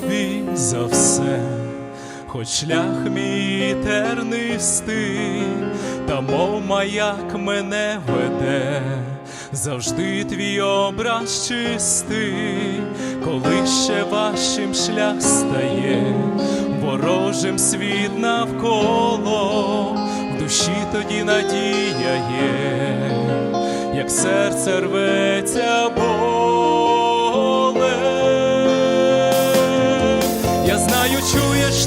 тобі за все, хоч шлях мій тернистий, та мов маяк мене веде, завжди твій образ чистий, коли ще важчим шлях стає, ворожим світ навколо, в душі тоді надія є, як серце рветься боле.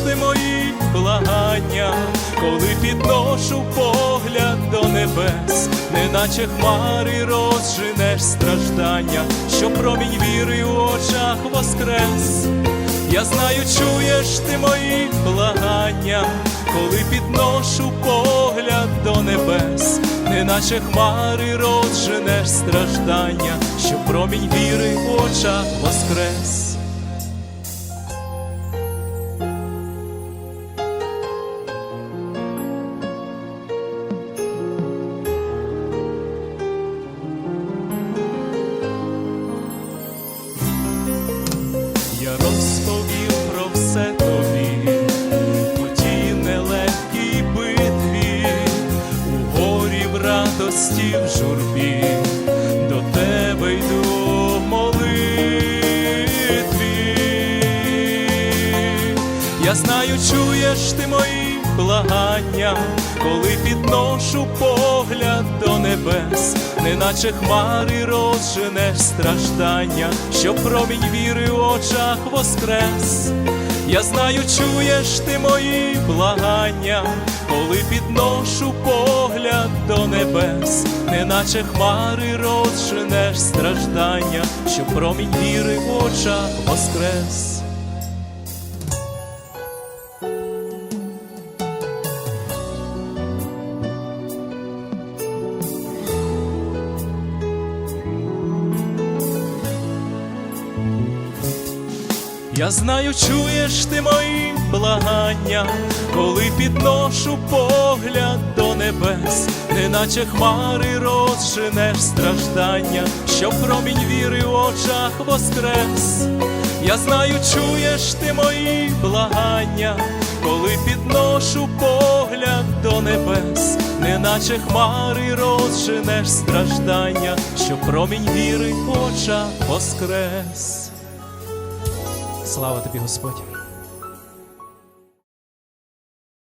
Ти мої благання, коли підношу погляд до небес, неначе хмари розженеш страждання, що промінь віри у очах воскрес. Я знаю, чуєш ти мої благання, коли підношу погляд до небес, неначе хмари розженеш страждання, що промінь віри в очах воскрес. Радості в журбі, до тебе йду молитві. Я знаю, чуєш ти мої благання, коли підношу погляд до небес, неначе хмари розженеш страждання, що промінь віри в очах воскрес. Я знаю, чуєш ти мої благання, коли підношу погляд до небес, неначе хмари розженеш страждання, що промінь віри в очах воскрес. Я знаю, чуєш ти мої благання, коли підношу погляд до небес, неначе хмари розженеш страждання, що промінь віри в очах воскрес. Я знаю, чуєш ти мої благання, коли підношу погляд до небес, неначе хмари розженеш страждання, що промінь віри в очах воскрес. Слава тобі, Господь!